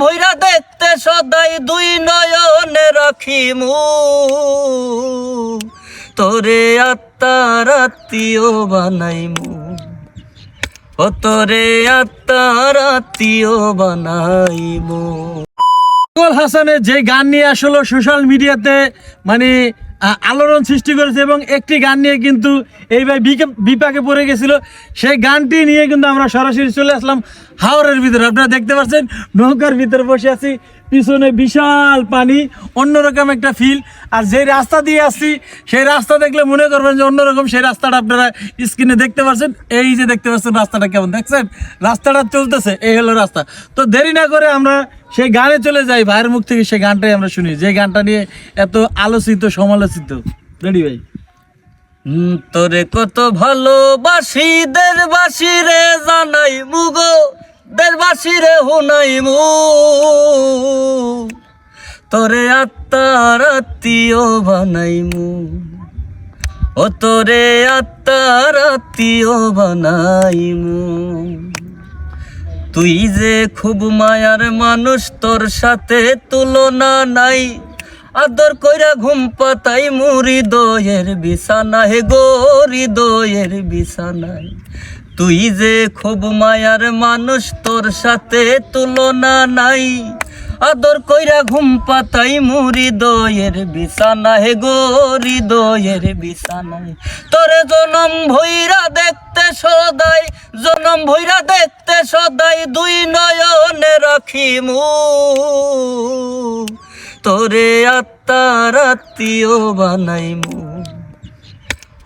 ভৈরা দেখতে সদাই দুই নয়নে রাখি মু তোরে আত্মার আত্মীয় বানাইমু। ও তোরে আত্মার আত্মীয় বানাইমু। হাসানের যে গান নিয়ে আসলো সোশ্যাল মিডিয়াতে মানে আলোড়ন সৃষ্টি করেছে এবং একটি গান নিয়ে কিন্তু এই ভাই বিপাকে পড়ে গেছিল। সেই গানটি নিয়ে কিন্তু আমরা সরাসরি চলে আসলাম হাওড়ের ভিতরে। আপনারা দেখতে পাচ্ছেন, নৌকার ভিতরে বসে আছি। পিছনে বিশাল পানি, অন্যরকম একটা ফিল আর যে রাস্তা দিয়ে আসছি, সেই রাস্তা দেখলে মনে করবেন যে অন্যরকম সেই রাস্তাটা আপনারা স্ক্রিনে দেখতে পাচ্ছেন। এই যে দেখতে পাচ্ছেন রাস্তাটা কেমন, দেখছেন? রাস্তাটা চলতেছে, এই হলো রাস্তা। তো দেরি না করে আমরা সেই গানে চলে যাই, ভাইয়ের মুখ থেকে সেই গানটাই আমরা শুনি। যে গানটা নিয়ে এত আলোচিত, সমালোচিত। রেডি ভাই? তোরে কত ভালোবাসি, দেশবাসী রে জানাই মুগো দেশবাসী রে হুনাই মু তোরে আত্মার আত্মীয় বানাই মু ও তোরে আত্মার আত্মীয় বানাই মু তুই যে খুব মায়ার মানুষ, তোর সাথে তুলনা নাই। আদর কইরা ঘুম পাতাই মুড়ি দয়ের বিছানায় গো হৃদয়ের বিছানায়। তুই যে খুব মায়ার মানুষ, তোর সাথে তুলনা নাই। আদর কইরা ঘুম পাতাই মুড়ি দয়ের বিছানায় গো হৃদয়ের বিছানায়। তোরে জনম ভৈরা দেখতে সদাই, জনম ভৈরা দেখতে সদাই দুই নয়নে রাখিমু। তোরে আত্মার আত্মীয় বানাইমু।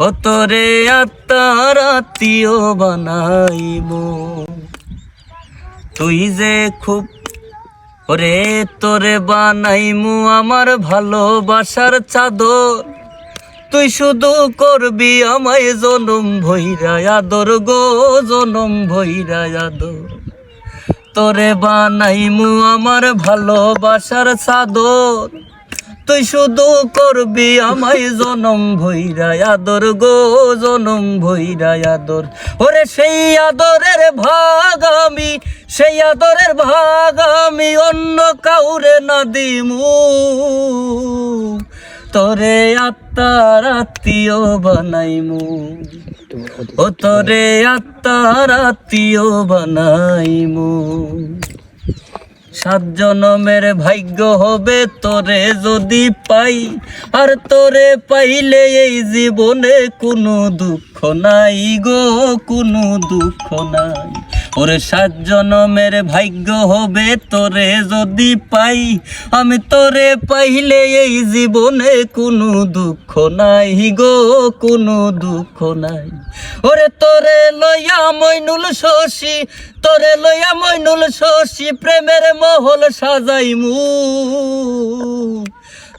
ও তোরে আত্মার আত্মীয় বানাইমু। তুই যে খুব, ওরে তোরে বানাইমু আমার ভালোবাসার চাদর। তুই শুধু করবি আমায় জনম ভৈরা আদর গো, জনম ভৈরা আদর। তোরে বানাইমু আমার ভালোবাসার চাদর। তুই শুধু করবি আমায় জনম ভৈরা আদর গো, জনম ভৈরা আদর। ওরে সেই আদরের ভাগ আমি, সেই আদরের ভাগ আমি অন্য কাউরে না দিমু। তোরে আত্মার আত্মীয় বানাইমু। ও তোরে আত্মার আত্মীয় বানাইমু। সাত জনমের ভাগ্য হবে তোরে যদি পাই, আর তোরে পাইলে এই জীবনে কোনো দুঃখ নাই গো, কোনো দুঃখ নাই। ওরে সাত জনমের ভাগ্য হবে তোরে যদি পাই, আমি তোরে পাইলে এই জীবনে কোনো দুঃখ নাই গো, কোনো দুঃখ নাই। ওরে তোরে লইয়া মইনুল শশী, তোরে লইয়া মইনুল শশী, প্রেমের মহল সাজাইমু।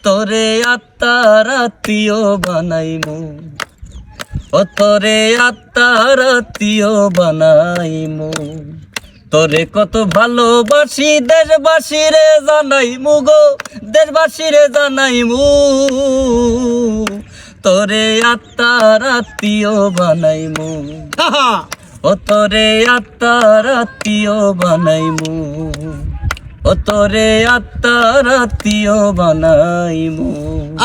তোরে আত্মার আত্মীয় বানাইমু। ও তোরে আত্মার আত্মীয় বানাইমু। তোরে কত ভালোবাসি দেশবাসী রে জানাইমু গো দেশবাসী রে জানাইমু। তোরে আত্মার আত্মীয় বানাইমু। ও তোরে আত্মার আত্মীয় বানাইমু। ও তোরে আত্মীয় বানাইমু।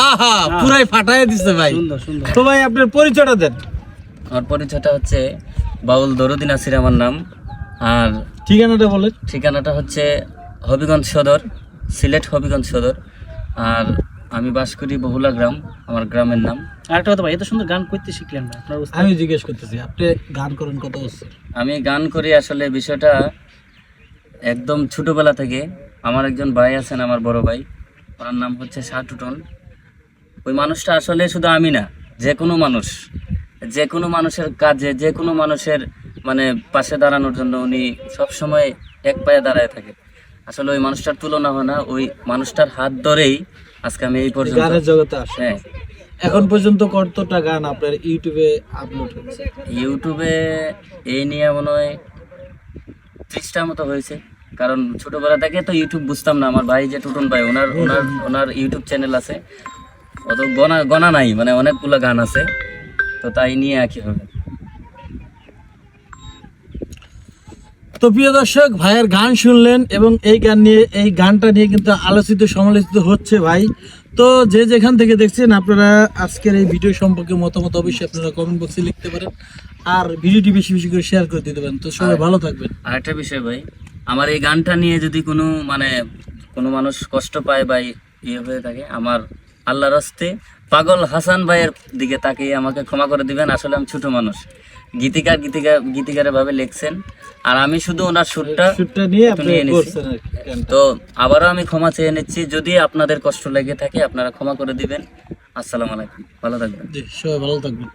আহা পুরাই ফাটাই দিছে ভাই। তো ভাই আপনার পরিচয়টা দেন। আমার পরিচয়টা হচ্ছে বাউল দরুদ্দিন নাসির আমার নাম। আর ঠিকানাটা বলেন। ঠিকানাটা হচ্ছে হবিগঞ্জ সদর সিলেট হবিগঞ্জ সদর। আর আমি বাস করি বহুলা গ্রাম আমার গ্রামের নাম। আরেকটা কথা ভাই এত সুন্দর গান করতে শিখলেন ভাই আমি জিজ্ঞেস করতেছি আপনি গান করেন কত বছর? আমি গান করি আসলে বিষয়টা একদম ছোটোবেলা থেকে আমার একজন ভাই আছেন আমার বড় ভাই। ওনার নাম হচ্ছে শাহ টুটন ওই মানুষটা আসলে শুধু আমি না যে কোনো মানুষ যে কোনো মানুষের কাজে যে কোনো মানুষের মানে পাশে দাঁড়ানোর জন্য উনি সবসময় এক পায়ে দাঁড়ায় থাকে। আসলে ওই মানুষটার তুলনা হয় না ওই মানুষটার হাত ধরেই আজকে আমি এই পর্যন্ত গানের জগতে আসে হ্যাঁ। এখন পর্যন্ত কতটা গান আপনার ইউটিউবে আপলোড হয়েছে? ইউটিউবে এই নিয়ে মনে হয় ত্রিশটার মতো হয়েছে। কারণ ছোটবেলা থেকে তো ইউটিউব বুঝতাম না, আমার ভাই যে টুটন ভাই, ওনার ওনার ওনার ইউটিউব চ্যানেল আছে। অত গনা গনা নাই মানে অনেকগুলো গান আছে। তো তাই নিয়ে একই হবে। তো প্রিয় দর্শক, ভাইয়ের গান শুনলেন এবং এই গান নিয়ে, এই গানটা নিয়ে কিন্তু আলোচিত সমালোচিত হচ্ছে ভাই। তো যে যেখান থেকে দেখছেন আপনারা আজকের এই ভিডিও সম্পর্কে মতামত অবশ্যই আপনারা কমেন্ট বক্সে লিখতে পারেন। আর ভিডিওটি বেশি বেশি করে শেয়ার করে দিতে পারেন। তো সবাই ভালো থাকবেন। আর একটা বিষয় ভাই আমার এই গানটা নিয়ে যদি কোনো মানে কোনো মানুষ কষ্ট পায় বা ইয়ে হয়ে থাকে আমার আল্লাহর হস্তে পাগল হাসান ভাইয়ের দিকে তাকিয়ে আমাকে ক্ষমা করে দিবেন আসলে আমি ছোট মানুষ। গীতিকার গীতিকার গীতিকারের ভাবে লিখছেন। আর আমি শুধু ওনার সুরটা নিয়ে গানটা। তো আবারও আমি ক্ষমা চেয়ে নিচ্ছি। যদি আপনাদের কষ্ট লেগে থাকে আপনারা ক্ষমা করে দিবেন। আসসালাম আলাইকুম। ভালো থাকবেন। সবাই ভালো থাকবেন।